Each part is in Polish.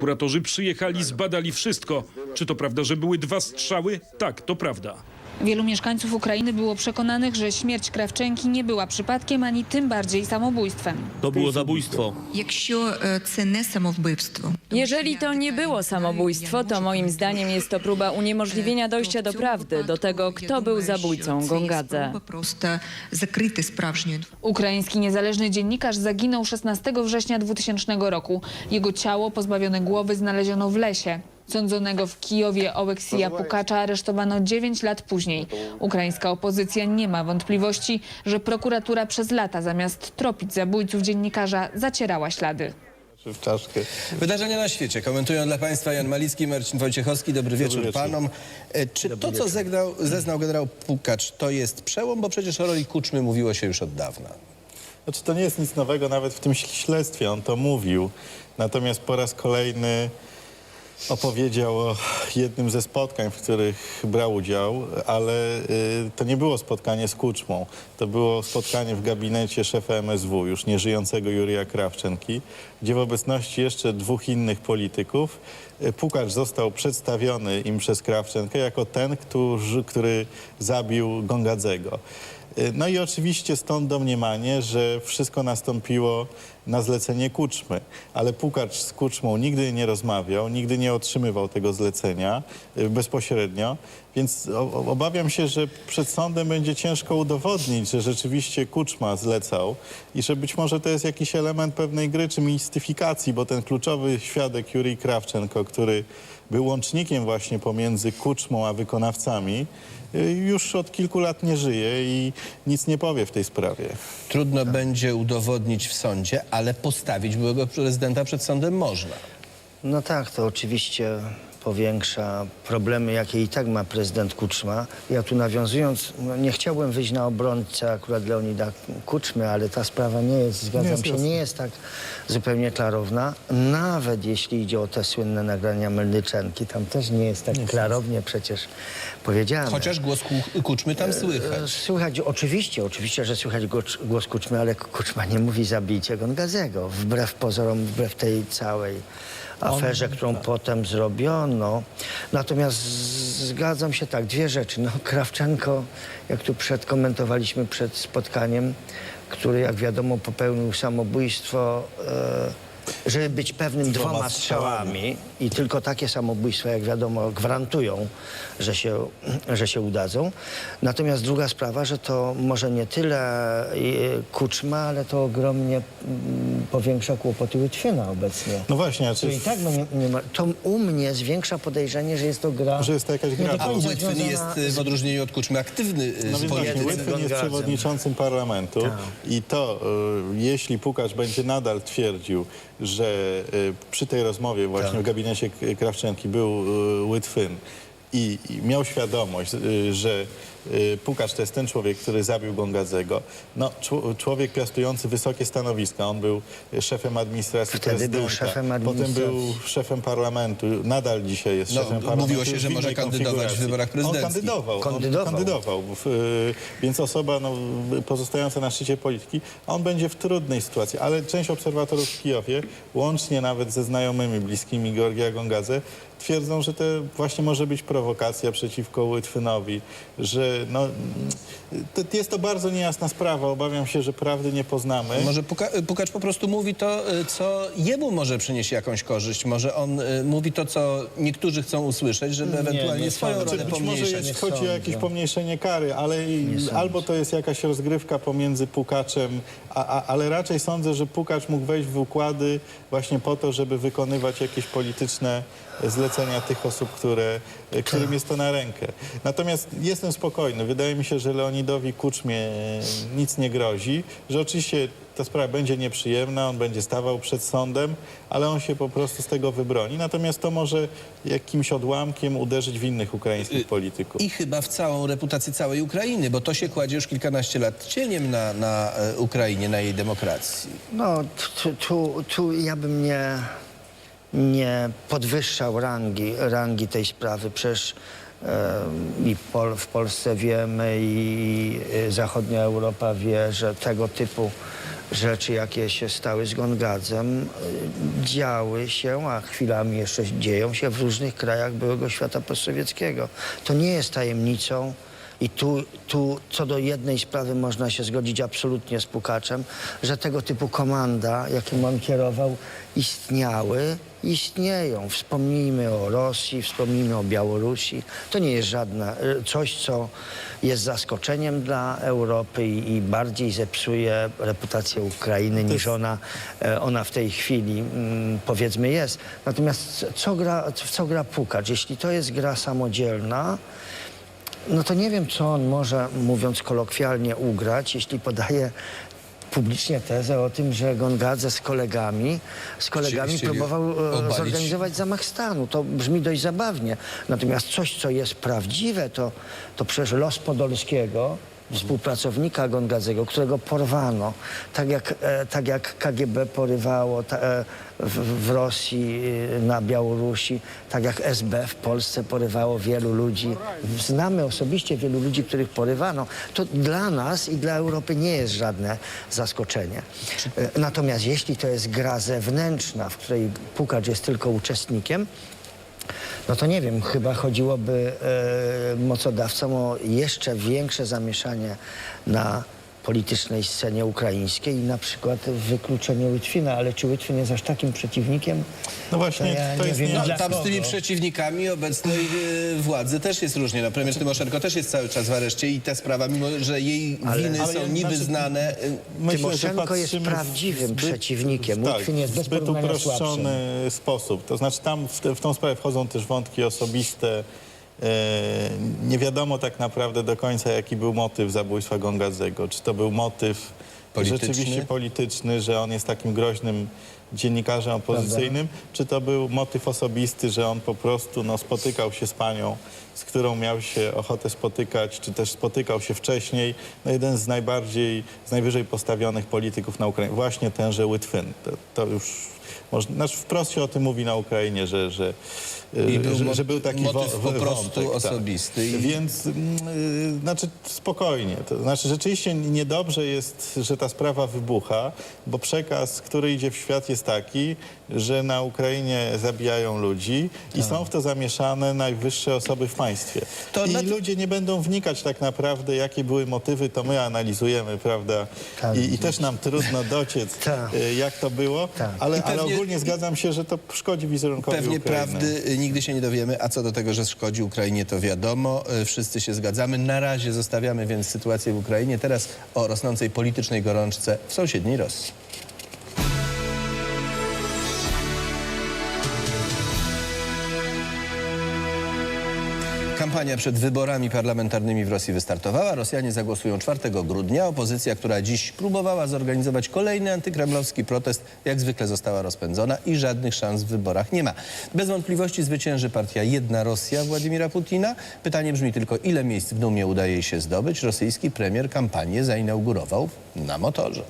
Kuratorzy przyjechali, zbadali wszystko. Czy to prawda, że były dwa strzały? Tak, to prawda. Wielu mieszkańców Ukrainy było przekonanych, że śmierć Krawczenki nie była przypadkiem ani tym bardziej samobójstwem. To było zabójstwo. Jeżeli to nie było samobójstwo, to moim zdaniem jest to próba uniemożliwienia dojścia do prawdy, do tego, kto był zabójcą Gongadze. Ukraiński niezależny dziennikarz zaginął 16 września 2000 roku. Jego ciało pozbawione głowy znaleziono w lesie. Sądzonego w Kijowie Oleksija Pukacza aresztowano 9 lat później. Ukraińska opozycja nie ma wątpliwości, że prokuratura przez lata zamiast tropić zabójców dziennikarza zacierała ślady. czaszkę. Wydarzenia na świecie komentują dla Państwa Jan Malicki, Marcin Wojciechowski. Dobry wieczór, wieczór. panom. E, Czy to, co zegnał, zeznał generał Pukacz, to jest przełom? Bo przecież o roli Kuczmy mówiło się już od dawna. Znaczy to nie jest nic nowego nawet w tym śledztwie, on to mówił. Natomiast po raz kolejny opowiedział o jednym ze spotkań, w których brał udział, ale y, to nie było spotkanie z Kuczmą. To było spotkanie w gabinecie szefa MSW, już nieżyjącego Jurija Krawczenki, gdzie w obecności jeszcze dwóch innych polityków y, Pukacz został przedstawiony im przez Krawczenkę jako ten, który, który zabił Gongadzego. Y, No i oczywiście stąd domniemanie, że wszystko nastąpiło na zlecenie Kuczmy. Ale Pukacz z Kuczmą nigdy nie rozmawiał, nigdy nie otrzymywał tego zlecenia y, bezpośrednio, więc obawiam się, że przed sądem będzie ciężko udowodnić, że rzeczywiście Kuczma zlecał i że być może to jest jakiś element pewnej gry czy mistyfikacji, bo ten kluczowy świadek Jurij Krawczenko, który był łącznikiem właśnie pomiędzy Kuczmą a wykonawcami, y, już od kilku lat nie żyje i nic nie powie w tej sprawie. Trudno będzie udowodnić w sądzie, ale postawić byłego prezydenta przed sądem można. No tak, to oczywiście powiększa problemy, jakie i tak ma prezydent Kuczma. Ja tu nawiązując, no nie chciałbym wyjść na obrońcę akurat Leonida Kuczmy, ale ta sprawa nie jest, zgadzam jest się, jasne. nie jest tak zupełnie klarowna. Nawet jeśli idzie o te słynne nagrania Melnyczenki, tam też nie jest tak klarownie przecież powiedziane. Chociaż głos Ku- Kuczmy tam E, słychać. Słychać, oczywiście, oczywiście, że słychać głos, głos Kuczmy, ale Kuczma nie mówi zabijcie Gongazego, wbrew pozorom, wbrew tej całej aferze, którą potem zrobiono. Natomiast z- zgadzam się tak, dwie rzeczy. No, Krawczenko, jak tu przed komentowaliśmy przed spotkaniem, który jak wiadomo popełnił samobójstwo, e, żeby być pewnym Dwoma dwoma strzałami i tylko takie samobójstwa, jak wiadomo, gwarantują, że się, że się udadzą. Natomiast druga sprawa, że to może nie tyle e, Kuczma, ale to ogromnie mm, powiększa kłopoty Łitwina obecnie. No właśnie, a czy Czyli i tak no nie, nie ma, to u mnie zwiększa podejrzenie, że jest to gra... Że jest to jakaś gra. A związana jest y, w odróżnieniu od Kuczmy aktywny y, No z więc właśnie, jest przewodniczącym parlamentu Tak. i to, y, jeśli Pukacz będzie nadal twierdził, że y, przy tej rozmowie właśnie Tak. w gabinecie Krawczenki był y, Łitwyn i, i miał świadomość, y, że y, Pukacz to jest ten człowiek, który zabił Gongadzego, no czł- człowiek piastujący wysokie stanowiska, on był y, szefem administracji Wtedy był prezydenta, szefem potem administracji. był szefem parlamentu, nadal dzisiaj jest No, szefem parlamentu. mówiło się, że może kandydować w wyborach On prezydenckich. kandydował. Kandydował. On kandydował. Y, więc osoba no, pozostająca na szczycie polityki, a on będzie w trudnej sytuacji. Ale część obserwatorów w Kijowie, łącznie nawet ze znajomymi bliskimi Georgia Gongadze, twierdzą, że to właśnie może być prowokacja przeciwko Łitwynowi, że no, to jest to bardzo niejasna sprawa. Obawiam się, że prawdy nie poznamy. Może Puka, Pukacz po prostu mówi to, y, co jemu może przynieść jakąś korzyść. Może on y, mówi to, co niektórzy chcą usłyszeć, żeby ewentualnie nie swoją rolę Być może jest, chodzi o jakieś pomniejszenie kary, ale albo to jest jakaś rozgrywka pomiędzy Pukaczem, a, a, ale raczej sądzę, że Pukacz mógł wejść w układy właśnie po to, żeby wykonywać jakieś polityczne zlecenia tych osób, które, którym jest to na rękę. Natomiast jestem spokojny. Wydaje mi się, że Leonidowi Kuczmie e, nic nie grozi, że oczywiście ta sprawa będzie nieprzyjemna, on będzie stawał przed sądem, ale on się po prostu z tego wybroni. Natomiast to może jakimś odłamkiem uderzyć w innych ukraińskich polityków. I chyba w całą reputację całej Ukrainy, bo to się kładzie już kilkanaście lat cieniem na, na e, Ukrainie, na jej demokracji. No, tu, tu, tu ja bym nie, nie podwyższał rangi, rangi tej sprawy. Przecież i Pol, w Polsce wiemy i zachodnia Europa wie, że tego typu rzeczy, jakie się stały z Gongadzem, y, działy się, a chwilami jeszcze dzieją się w różnych krajach byłego świata postsowieckiego. To nie jest tajemnicą i tu, tu co do jednej sprawy można się zgodzić absolutnie z Pukaczem, że tego typu komanda, jakim on kierował, istniały, istnieją. Wspomnijmy o Rosji, wspomnijmy o Białorusi. To nie jest żadne coś, co jest zaskoczeniem dla Europy i, i bardziej zepsuje reputację Ukrainy niż ona, e, ona w tej chwili mm, powiedzmy jest. Natomiast co gra, w co gra Pukacz? Jeśli to jest gra samodzielna, no to nie wiem, co on może, mówiąc kolokwialnie, ugrać, jeśli podaje publicznie tezę o tym, że Gongadze z kolegami, z kolegami chcieli próbował e, obalić. zorganizować zamach stanu. To brzmi dość zabawnie. Natomiast coś, co jest prawdziwe, to, to przecież los Podolskiego, współpracownika Gongadzego, którego porwano, tak jak, e, tak jak KGB porywało e, w, w Rosji, e, na Białorusi, tak jak SB w Polsce porywało wielu ludzi. Znamy osobiście wielu ludzi, których porywano. To dla nas i dla Europy nie jest żadne zaskoczenie. Natomiast jeśli to jest gra zewnętrzna, w której Pukacz jest tylko uczestnikiem, no to nie wiem, chyba chodziłoby e, mocodawcom o jeszcze większe zamieszanie na politycznej scenie ukraińskiej i na przykład wykluczenie Łitwina, ale czy Łitwin jest aż takim przeciwnikiem? No właśnie, ja to nie jest wiem, nie- dla tam z kogo? tymi przeciwnikami obecnej e, władzy też jest różnie. No, premier Tymoszenko też jest cały czas w areszcie i ta sprawa, mimo że jej winy ale są ja- niby znaczy- znane, e, Myślę, że Tymoszenko jest patrzymy w prawdziwym zbyt- przeciwnikiem. Tak, Łitwin jest w bez zbyt porównania uproszczony sposób. To znaczy tam w, te, w tą sprawę wchodzą też wątki osobiste. E, nie wiadomo tak naprawdę do końca, jaki był motyw zabójstwa Gongadzego. Czy to był motyw Polityczny? rzeczywiście polityczny, że on jest takim groźnym dziennikarzem opozycyjnym, czy to był motyw osobisty, że on po prostu no, spotykał się z panią, z którą miał się ochotę spotykać, czy też spotykał się wcześniej. No, jeden z najbardziej, z najwyżej postawionych polityków na Ukrainie, właśnie tenże Łitwyn. To, to już, można, znaczy wprost się o tym mówi na Ukrainie, że, że, był że, że był taki motyw wo- po prostu wątek, osobisty i- Tak. Więc mm, y, znaczy spokojnie. To znaczy rzeczywiście niedobrze jest, że ta sprawa wybucha, bo przekaz, który idzie w świat jest taki, że na Ukrainie zabijają ludzi i są w to zamieszane najwyższe osoby w państwie. To I na- ludzie nie będą wnikać tak naprawdę, jakie były motywy, to my analizujemy, prawda? Tak. I, I też nam trudno dociec, Tak. jak to było, Tak. ale, pewnie- ale ogólnie zgadzam się, że to szkodzi wizerunkowi Pewnie Ukrainy. prawdy y, nigdy się nie dowiemy, a co do tego, że szkodzi Ukrainie, to wiadomo. Y, Wszyscy się zgadzamy. Na razie zostawiamy więc sytuację w Ukrainie. Teraz o rosnącej politycznej gorączce w sąsiedniej Rosji. Kampania przed wyborami parlamentarnymi w Rosji wystartowała. Rosjanie zagłosują 4 grudnia. Opozycja, która dziś próbowała zorganizować kolejny antykremlowski protest, jak zwykle została rozpędzona i żadnych szans w wyborach nie ma. Bez wątpliwości zwycięży partia Jedna Rosja Władimira Putina. Pytanie brzmi tylko, ile miejsc w Dumie udaje jej się zdobyć. Rosyjski premier kampanię zainaugurował na motorze.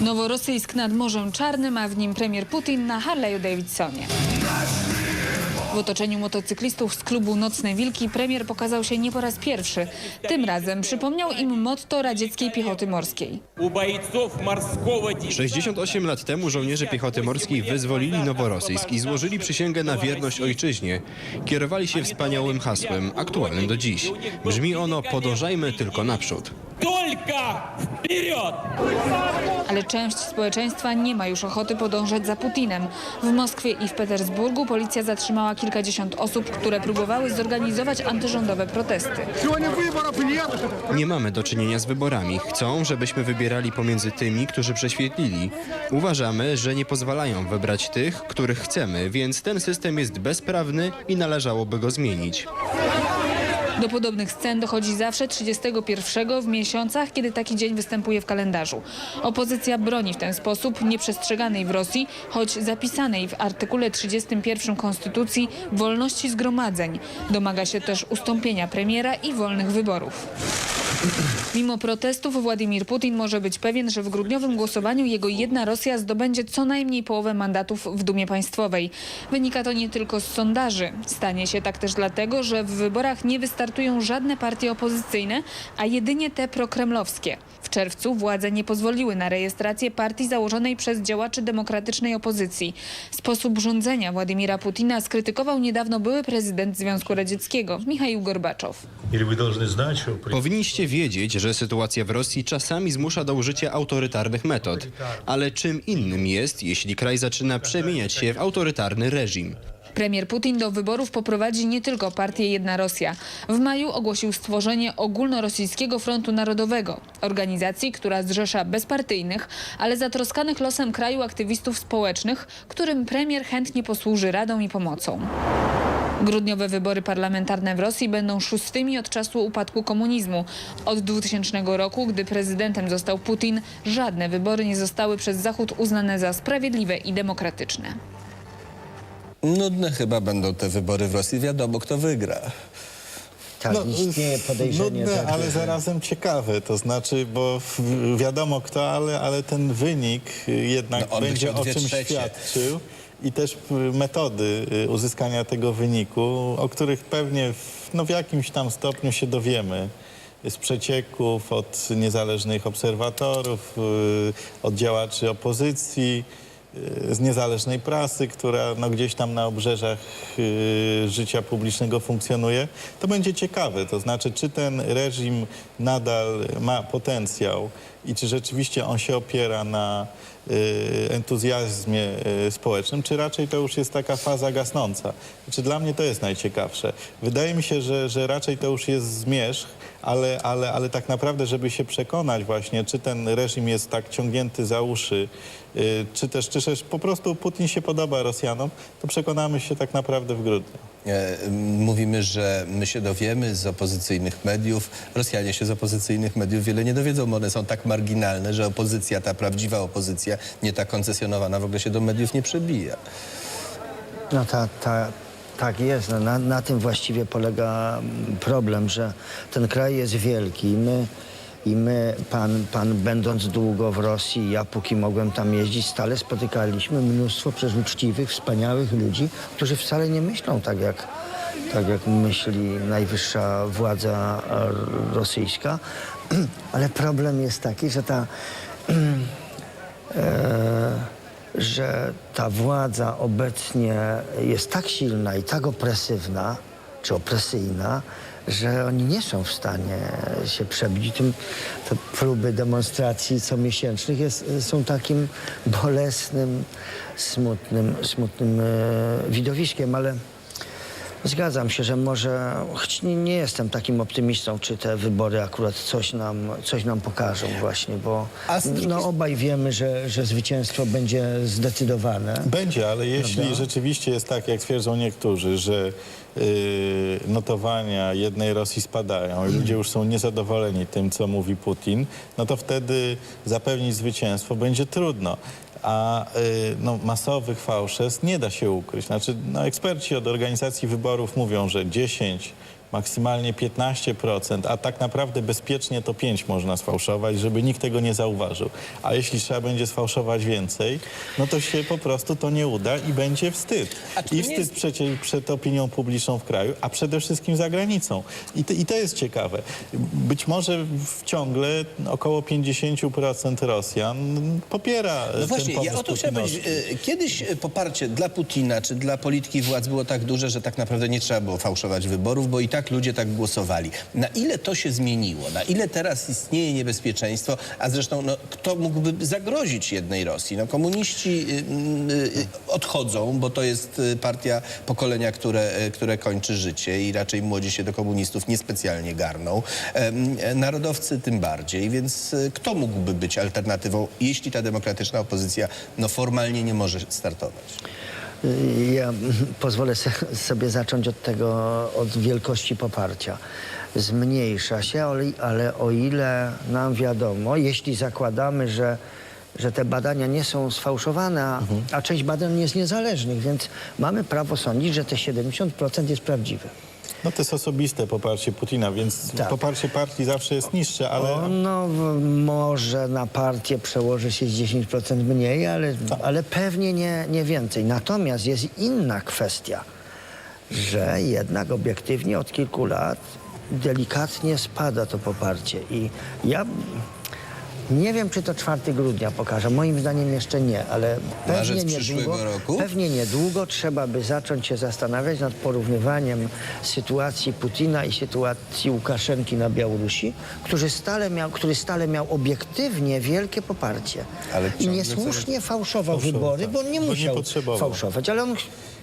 Noworosyjsk nad Morzem Czarnym, a w nim premier Putin na Harley'u Davidsonie. W otoczeniu motocyklistów z klubu Nocne Wilki premier pokazał się nie po raz pierwszy. Tym razem przypomniał im motto radzieckiej piechoty morskiej. 68 lat temu żołnierze piechoty morskiej wyzwolili Noworosyjsk i złożyli przysięgę na wierność ojczyźnie. Kierowali się wspaniałym hasłem, aktualnym do dziś. Brzmi ono podążajmy tylko naprzód. только вперед! Ale część społeczeństwa nie ma już ochoty podążać za Putinem. W Moskwie i w Petersburgu policja zatrzymała kilkadziesiąt osób, które próbowały zorganizować antyrządowe protesty. Nie mamy do czynienia z wyborami. Chcą, żebyśmy wybierali pomiędzy tymi, którzy prześwietlili. Uważamy, że nie pozwalają wybrać tych, których chcemy, więc ten system jest bezprawny i należałoby go zmienić. Do podobnych scen dochodzi zawsze 31 w miesiącach, kiedy taki dzień występuje w kalendarzu. Opozycja broni w ten sposób nieprzestrzeganej w Rosji, choć zapisanej w artykule 31 Konstytucji wolności zgromadzeń. Domaga się też ustąpienia premiera i wolnych wyborów. Mimo protestów Władimir Putin może być pewien, że w grudniowym głosowaniu jego jedna Rosja zdobędzie co najmniej połowę mandatów w Dumie Państwowej. Wynika to nie tylko z sondaży. Stanie się tak też dlatego, że w wyborach nie wystartują żadne partie opozycyjne, a jedynie te prokremlowskie. W czerwcu władze nie pozwoliły na rejestrację partii założonej przez działaczy demokratycznej opozycji. Sposób rządzenia Władimira Putina skrytykował niedawno były prezydent Związku Radzieckiego Michał Gorbaczow. Powinniście Wiedzieć, że sytuacja w Rosji czasami zmusza do użycia autorytarnych metod, ale czym innym jest, jeśli kraj zaczyna przemieniać się w autorytarny reżim. Premier Putin do wyborów poprowadzi nie tylko partię Jedna Rosja. W maju ogłosił stworzenie Ogólnorosyjskiego Frontu Narodowego, organizacji, która zrzesza bezpartyjnych, ale zatroskanych losem kraju aktywistów społecznych, którym premier chętnie posłuży radą i pomocą. Grudniowe wybory parlamentarne w Rosji będą szóstymi od czasu upadku komunizmu. Od 2000 roku, gdy prezydentem został Putin, żadne wybory nie zostały przez Zachód uznane za sprawiedliwe i demokratyczne. Nudne chyba będą te wybory w Rosji. Wiadomo, kto wygra. Tak, istnieje podejrzenie. Nudne, tak, ale że- zarazem ciekawe. To znaczy, bo wiadomo kto, ale, ale ten wynik jednak No, będzie o trzecie. świadczył. I też metody y, uzyskania tego wyniku, o których pewnie w, no, w jakimś tam stopniu się dowiemy. Z przecieków, od niezależnych obserwatorów, y, od działaczy opozycji, y, z niezależnej prasy, która no, gdzieś tam na obrzeżach życia publicznego funkcjonuje, to będzie ciekawe. To znaczy, czy ten reżim nadal ma potencjał i czy rzeczywiście on się opiera na y, entuzjazmie y, społecznym, czy raczej to już jest taka faza gasnąca. Znaczy, dla mnie to jest najciekawsze. Wydaje mi się, że, że raczej to już jest zmierzch, ale, ale, ale tak naprawdę, żeby się przekonać właśnie, czy ten reżim jest tak ciągnięty za uszy, y, czy też, czy też po prostu Putin się podoba Rosjanom, to przekonamy się tak naprawdę w grudniu. E, Mówimy, że my się dowiemy z opozycyjnych mediów. Rosjanie się z opozycyjnych mediów wiele nie dowiedzą, bo one są tak marginalne, że opozycja, ta prawdziwa opozycja, nie ta koncesjonowana, w ogóle się do mediów nie przebija. No ta, ta, tak jest. No, na, na tym właściwie polega problem, że ten kraj jest wielki my, i my pan, pan będąc długo w Rosji, ja póki mogłem tam jeździć, stale spotykaliśmy mnóstwo przecież uczciwych, wspaniałych ludzi, którzy wcale nie myślą tak jak, tak jak myśli najwyższa władza e, rosyjska. Ale problem jest taki, że ta że ta władza obecnie jest tak silna i tak opresywna, czy opresyjna, że oni nie są w stanie się przebić. Tym, te próby demonstracji comiesięcznych jest, są takim bolesnym, smutnym, smutnym e, widowiskiem, ale zgadzam się, że może, choć nie, nie jestem takim optymistą, czy te wybory akurat coś nam, coś nam pokażą właśnie, bo A z drugiej no, obaj wiemy, że, że zwycięstwo będzie zdecydowane. Będzie, ale jeśli rzeczywiście jest tak, jak twierdzą niektórzy, że y, notowania jednej Rosji spadają i ludzie już są niezadowoleni tym, co mówi Putin, no to wtedy zapewnić zwycięstwo będzie trudno. A y, no, masowych fałszerstw nie da się ukryć. Znaczy, no, eksperci od organizacji wyborów mówią, że 10 maksymalnie 15%, a tak naprawdę bezpiecznie to 5 można sfałszować, żeby nikt tego nie zauważył. A jeśli trzeba będzie sfałszować więcej, no to się po prostu to nie uda i będzie wstyd. I wstyd jest- przecie, przed opinią publiczną w kraju, a przede wszystkim za granicą. I to, I to jest ciekawe. Być może w ciągle około 50% Rosjan popiera No ten właśnie, pomysł ja o to chciałem powiedzieć. E, Kiedyś e, poparcie dla Putina czy dla polityki władz było tak duże, że tak naprawdę nie trzeba było fałszować wyborów, bo i tak ludzie tak głosowali. Na ile to się zmieniło? Na ile teraz istnieje niebezpieczeństwo? A zresztą, no, kto mógłby zagrozić jednej Rosji? No, komuniści y, y, odchodzą, bo to jest y, partia pokolenia, które, y, które kończy życie i raczej młodzi się do komunistów niespecjalnie garną. Narodowcy tym bardziej, więc y, kto mógłby być alternatywą, jeśli ta demokratyczna opozycja no, formalnie nie może startować? Ja pozwolę sobie zacząć od tego, od wielkości poparcia. Zmniejsza się, ale, ale o ile nam wiadomo, jeśli zakładamy, że, że te badania nie są sfałszowane, a, a część badań jest niezależnych, więc mamy prawo sądzić, że te 70% jest prawdziwe. No to jest osobiste poparcie Putina, więc Tak. poparcie partii zawsze jest niższe, ale... Ono w- może na partię przełoży się z 10% mniej, ale, ale pewnie nie, nie więcej. Natomiast jest inna kwestia, że jednak obiektywnie od kilku lat delikatnie spada to poparcie. I ja nie wiem, czy to 4 grudnia pokaże. Moim zdaniem jeszcze nie, ale Marzec pewnie przyszłego niedługo, roku? pewnie niedługo trzeba by zacząć się zastanawiać nad porównywaniem sytuacji Putina i sytuacji Łukaszenki na Białorusi, który stale miał, który stale miał obiektywnie wielkie poparcie. Ale I ciągle niesłusznie fałszował Fałszował, wybory, tak. bo on nie Bo nie musiał potrzebował. fałszować, ale on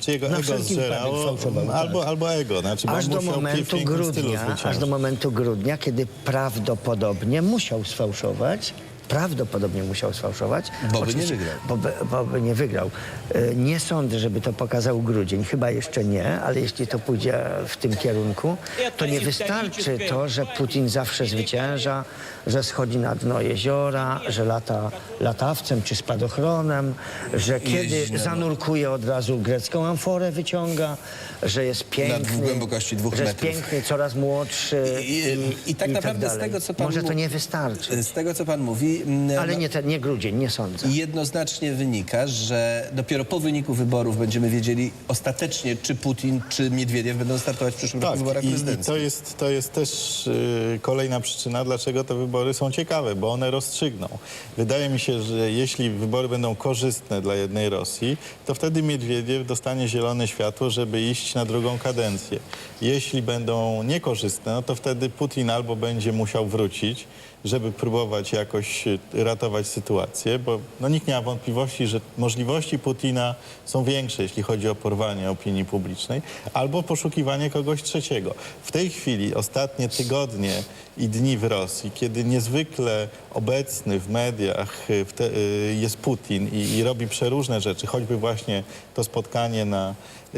Czy jego na ego wypadek zżerało, fałszował. albo, tak. albo ego, znaczy bo Aż do musiał momentu pięknym stylu grudnia, aż zwyciężyć. do momentu grudnia, kiedy prawdopodobnie musiał sfałszować, prawdopodobnie musiał sfałszować. Bo by nie wygrał. Bo by, bo by nie wygrał. E, Nie sądzę, żeby to pokazał grudzień. Chyba jeszcze nie, ale jeśli to pójdzie w tym kierunku, to nie wystarczy to, że Putin zawsze zwycięża, że schodzi na dno jeziora, że lata latawcem czy spadochronem, że kiedy zanurkuje od razu grecką amforę wyciąga, że jest piękny. głębokości dwóch że jest piękny, coraz młodszy I, i, i tak naprawdę z tego, co pan Może to mówi- nie wystarczy. Z tego, co pan mówi... mm, Ale no- nie, ten, nie grudzień, nie sądzę. Jednoznacznie wynika, że dopiero po wyniku wyborów będziemy wiedzieli ostatecznie, czy Putin, czy Miedwiediew będą startować w przyszłym roku w wyborach Tak, i, i prezydenckich. to, jest, to jest też y, kolejna przyczyna, dlaczego te wybory są ciekawe, bo one rozstrzygną. Wydaje mi się, że jeśli wybory będą korzystne dla jednej Rosji, to wtedy Miedwiediew dostanie zielone światło, żeby iść na drugą kadencję. Jeśli będą niekorzystne, no to wtedy Putin albo będzie musiał wrócić, żeby próbować jakoś ratować sytuację, bo no, nikt nie ma wątpliwości, że możliwości Putina są większe, jeśli chodzi o porwanie opinii publicznej, albo poszukiwanie kogoś trzeciego. W tej chwili, ostatnie tygodnie i dni w Rosji, kiedy niezwykle obecny w mediach y, w te, y, jest Putin i, i robi przeróżne rzeczy, choćby właśnie to spotkanie na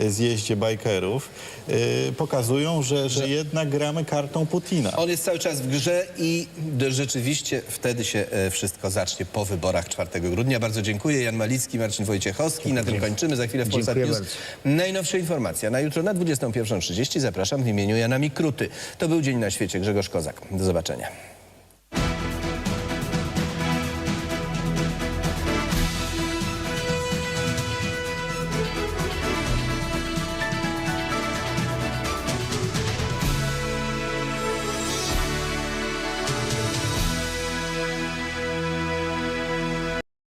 zjeździe bajkerów, y, pokazują, że, że jednak gramy kartą Putina. On jest cały czas w grze i rzeczywiście wtedy się e, wszystko zacznie po wyborach 4 grudnia. Bardzo dziękuję. Jan Malicki, Marcin Wojciechowski. Na tym kończymy. Za chwilę w Polsat News. Najnowsze informacje. Na jutro na 21.30 zapraszam w imieniu Jana Mikruty. To był Dzień na Świecie. Grzegorz Kozak. Do zobaczenia.